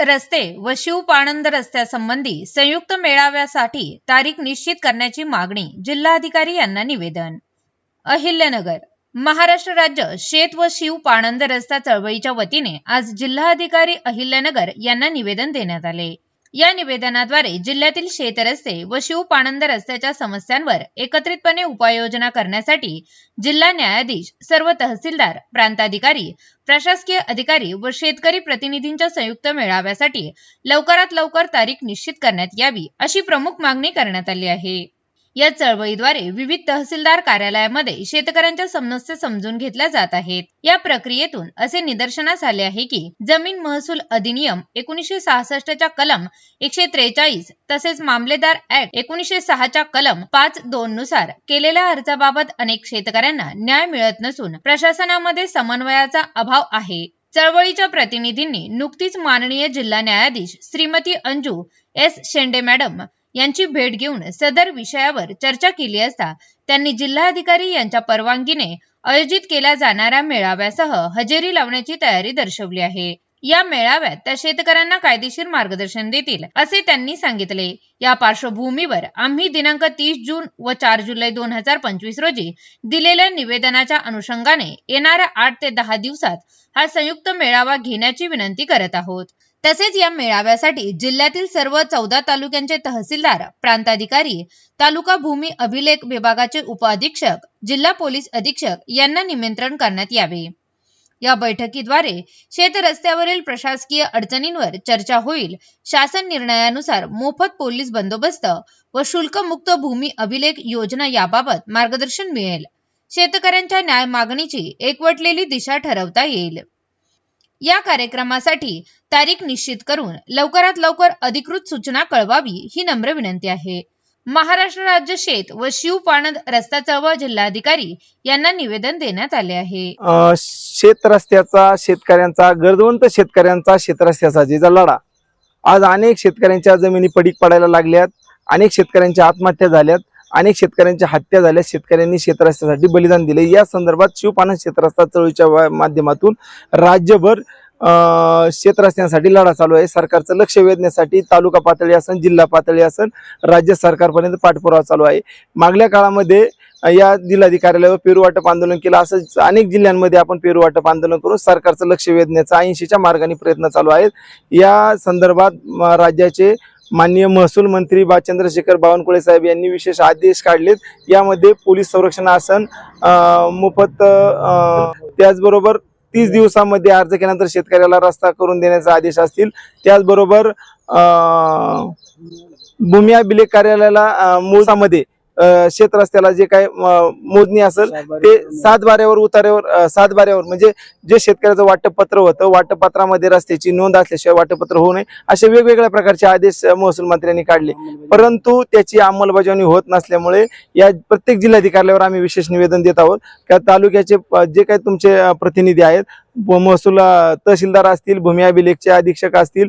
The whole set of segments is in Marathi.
रस्ते व शिव पाणंद रस्त्यासंबंधी संयुक्त मेळाव्यासाठी तारीख निश्चित करण्याची मागणी जिल्हाधिकारी यांना निवेदन. अहिल्यानगर महाराष्ट्र राज्य शेत व शिव पाणंद रस्ता चळवळीच्या वतीने आज जिल्हाधिकारी अहिल्यानगर यांना निवेदन देण्यात आले. या निवेदनाद्वारे जिल्ह्यातील शेतरस्ते व शिवपानंद रस्त्याच्या समस्यांवर एकत्रितपणे उपाययोजना करण्यासाठी जिल्हा न्यायाधीश सर्व तहसीलदार प्रांताधिकारी प्रशासकीय अधिकारी व शेतकरी प्रतिनिधींच्या संयुक्त मेळाव्यासाठी लवकरात लवकर तारीख निश्चित करण्यात यावी अशी प्रमुख मागणी करण्यात आली आहे. या चळवळीद्वारे विविध तहसीलदार कार्यालयामध्ये शेतकऱ्यांच्या समस्या समजून घेतल्या जात आहेत. या प्रक्रियेतून असे निदर्शनास आले आहे की जमीन महसूल अधिनियम एकोणीसशे सहासष्टच्या कलम एकशे त्रेचाळीस तसेच मामलेदार ऍक्ट एकोणीसशे सहाच्या कलम पाच दोन नुसार केलेल्या अर्जाबाबत अनेक शेतकऱ्यांना न्याय मिळत नसून प्रशासनामध्ये समन्वयाचा अभाव आहे. चळवळीच्या प्रतिनिधींनी नुकतीच माननीय जिल्हा न्यायाधीश श्रीमती अंजू एस शेंडे मॅडम यांची भेट घेऊन सदर विषयावर चर्चा केली असता त्यांनी जिल्हाधिकारी यांच्या परवानगीने आयोजित केल्या जाणाऱ्या मेळाव्यासह हजेरी लावण्याची तयारी दर्शवली आहे. या मेळाव्यात त्या शेतकऱ्यांना कायदेशीर मार्गदर्शन देतील असे त्यांनी सांगितले. या पार्श्वभूमीवर आम्ही दिनांक तीस जून व चार जुलै दोन हजार पंचवीस रोजी दिलेल्या निवेदनाच्या अनुषंगाने येणाऱ्या आठ ते दहा दिवसात हा संयुक्त मेळावा घेण्याची विनंती करत आहोत. तसेच या मेळाव्यासाठी जिल्ह्यातील सर्व चौदा तालुक्यांचे तहसीलदार प्रांताधिकारी तालुका भूमी अभिलेख विभागाचे उपअधीक्षक जिल्हा पोलीस अधीक्षक यांना निमंत्रण करण्यात यावे. या बैठकीद्वारे शेत रस्त्यावरील प्रशासकीय अडचणींवर चर्चा होईल. शासन निर्णयानुसार मोफत पोलीस बंदोबस्त व शुल्कमुक्त भूमी अभिलेख योजना याबाबत मार्गदर्शन मिळेल. शेतकऱ्यांच्या न्याय मागणीची एकवटलेली दिशा ठरवता येईल. या कार्यक्रमासाठी तारीख निश्चित करून लवकरात लवकर अधिकृत सूचना कळवावी ही नम्र विनंती आहे. महाराष्ट्र राज्य शेत व शिव पाणंद रस्ता चळवळ जिल्हाधिकारी यांना निवेदन देण्यात आले आहे. शेत रस्त्याचा शेतकऱ्यांचा गरजवंत शेतकऱ्यांचा शेतरस्त्याचा जिजा लढा. आज अनेक शेतकऱ्यांच्या जमिनी पडीक पडायला लागल्यात अनेक शेतकऱ्यांच्या आत्महत्या झाल्यात. अनेक शेतकऱ्यांच्या हत्या झाल्या. शेतकऱ्यांनी शेतरस्त्यासाठी बलिदान दिले. या संदर्भात शिवपाणन शेतरस्ता चळवळीच्या माध्यमातून राज्यभर अ, शेतरस्त्यांसाठी लढा चालू आहे. सरकारचं लक्ष वेधण्यासाठी तालुका पातळी असन जिल्हा पातळी असन राज्य सरकारपर्यंत पाठपुरावा चालू आहे. मागल्या काळामध्ये या जिल्हाधिकाऱ्याला पेरू वाटप आंदोलन केलं. असं अनेक जिल्ह्यांमध्ये आपण पेरू वाटप आंदोलन करून सरकारचं लक्ष वेधण्याचा ऐंशीच्या मार्गाने प्रयत्न चालू आहेत. या संदर्भात राज्याचे माननीय महसूल मंत्री बा चंद्रशेखर बावनकुळे साहेब यांनी विशेष आदेश काढलेत. यामध्ये पोलीस संरक्षण आसन मोफत त्याचबरोबर तीस दिवसामध्ये अर्ज केल्यानंतर शेतकऱ्याला रस्ता करून देण्याचे आदेश असतील. त्याचबरोबर अं, भूमी अभिलेख कार्यालयाला अं, मोजामध्ये शेत रस्त्याला जे काय मोजणी असेल ते सात बाऱ्यावर उतार्यावर सात बाऱ्यावर. म्हणजे जे शेतकऱ्याचं वाटपत्र होतं वाटपत्रामध्ये रस्त्याची नोंद असल्याशिवाय वाटपत्र होऊ नये असे वेगवेगळ्या प्रकारचे आदेश महसूल मंत्र्यांनी काढले. परंतु त्याची अंमलबजावणी होत नसल्यामुळे या प्रत्येक जिल्हाधिकाऱ्यावर आम्ही विशेष निवेदन देत आहोत. त्या तालुक्याचे जे काही तुमचे प्रतिनिधी आहेत महसूल तहसीलदार असतील भूमी अभिलेखचे अधीक्षक असतील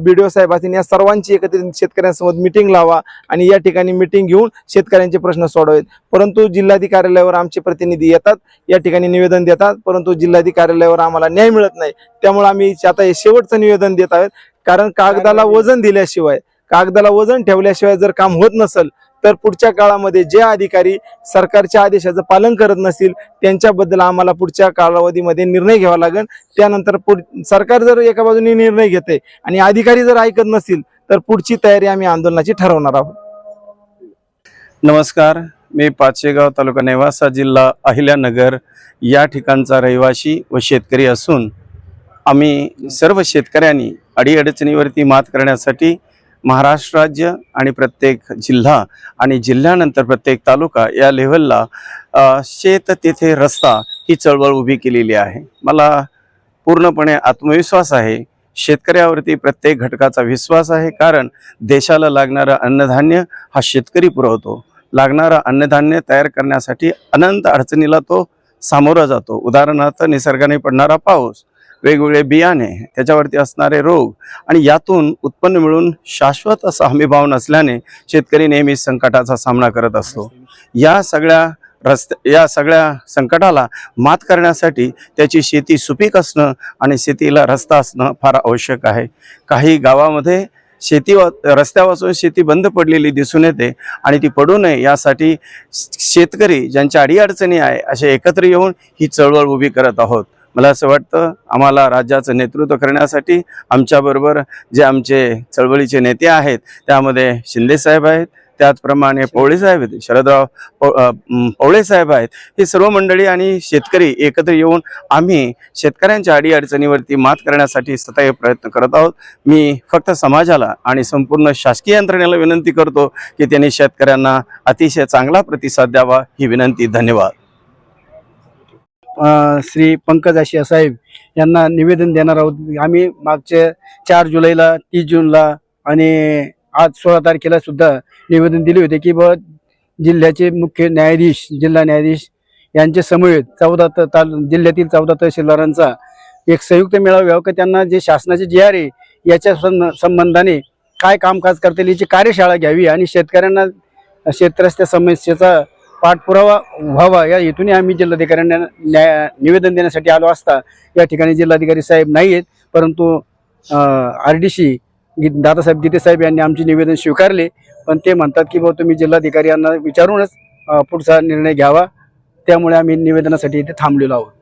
बीडीओ साहेब असतील या सर्वांची एकत्रित शेतकऱ्यांसोबत मिटिंग लावा आणि या ठिकाणी मिटिंग घेऊन शेतकऱ्यांचे प्रश्न सोडवावेत परंतु जिल्हाधिकाऱ्यालयावर आमचे प्रतिनिधी येतात या ठिकाणी निवेदन देतात परंतु जिल्हाधिकाऱ्यालयावर आम्हाला न्याय मिळत नाही. त्यामुळे आम्ही आता हे शेवटचं निवेदन देत आहोत. कारण कागदाला वजन दिल्याशिवाय कागदाला वजन ठेवल्याशिवाय जर काम होत नसेल तर पुढच्या काळामध्ये जे अधिकारी सरकारच्या आदेशाचं पालन करत नसतील त्यांच्याबद्दल आम्हाला पुढच्या कालावधीमध्ये निर्णय घ्यावा लागेल. त्यानंतर पुढ सरकार जर एका बाजूने निर्णय घेते आणि अधिकारी जर ऐकत नसतील तर पुढची तयारी आम्ही आंदोलनाची ठरवणार आहोत. नमस्कार मी पाचेगाव तालुका नेवासा जिल्हा अहिल्यानगर या ठिकाणचा रहिवासी व शेतकरी असून आम्ही सर्व शेतकऱ्यांनी अडीअडचणीवरती मात करण्यासाठी महाराष्ट्र राज्य आणि प्रत्येक जिल्हा आणि जिल्ह्यानंतर प्रत्येक तालुका या लेव्हलला शेत तेथे रस्ता ही चळवळ उभी केलेली आहे. मला पूर्णपणे आत्मविश्वास आहे. शेतकऱ्यावरती प्रत्येक घटकाचा विश्वास आहे. कारण देशाला लागणारं अन्नधान्य हा शेतकरी पुरवतो. लागणारं अन्नधान्य तयार करण्यासाठी अनंत अडचणीला तो सामोरा जातो. उदाहरणार्थ निसर्गाने पडणारा पाऊस वेगवेगळे बियाणे त्याच्यावरती असणारे रोग आणि यातून उत्पन्न मिळून शाश्वत असा हमीभाव नसल्याने शेतकरी नेहमी संकटाचा सामना करत असतो. या सगळ्या रस्त या सगळ्या संकटाला मात करण्यासाठी त्याची शेती सुपीक असणं आणि शेतीला रस्ता असणं फार आवश्यक आहे. काही गावामध्ये शेती वा रस्त्यापासून शेती बंद पडलेली दिसून येते आणि ती पडू नये यासाठी शेतकरी ज्यांच्या अडीअडचणी आहे असे एकत्र येऊन ही चळवळ उभी करत आहोत. मला असं वाटतं आम्हाला राज्याचं नेतृत्व करण्यासाठी आमच्याबरोबर जे आमचे चळवळीचे नेते आहेत त्यामध्ये शिंदेसाहेब आहेत त्याचप्रमाणे पवळे साहेब आहेत शरदराव पव- साहेब आहेत. ही सर्व मंडळी आणि शेतकरी एकत्र येऊन आम्ही शेतकऱ्यांच्या अडीअडचणीवरती मात करण्यासाठी सतत प्रयत्न करत आहोत. मी फक्त समाजाला आणि संपूर्ण शासकीय यंत्रणेला विनंती करतो की त्यांनी शेतकऱ्यांना अतिशय चांगला प्रतिसाद द्यावा ही विनंती. धन्यवाद. श्री पंकज आशिया साहेब यांना निवेदन देणार आहोत. आम्ही मागच्या चार जुलैला तीस जूनला आणि आज सोळा तारखेला सुद्धा निवेदन दिले होते की ब जिल्ह्याचे मुख्य न्यायाधीश जिल्हा न्यायाधीश यांचे समवेत चौदा ताल जिल्ह्यातील चौदा तहसीलदारांचा एक संयुक्त मेळावा घ्यावा का? त्यांना जे शासनाचे जे आर आहे याच्या संबंधाने काय कामकाज करता येईल याची कार्यशाळा घ्यावी आणि शेतकऱ्यांना शेतरस्त्या समस्येचा पाठपुरावा व्हावा. या हेतूने आम्ही जिल्हाधिकाऱ्यांना न्याय निवेदन देण्यासाठी आलो असता. या ठिकाणी जिल्हाधिकारी साहेब नाही आहेत परंतु R D C Dadasaheb Gite साहेब यांनी आमचे निवेदन स्वीकारले. पण ते म्हणतात की बाबा तुम्ही जिल्हाधिकारी यांना विचारूनच पुढचा निर्णय घ्यावा. त्यामुळे आम्ही निवेदनासाठी इथे थांबलेलो आहोत.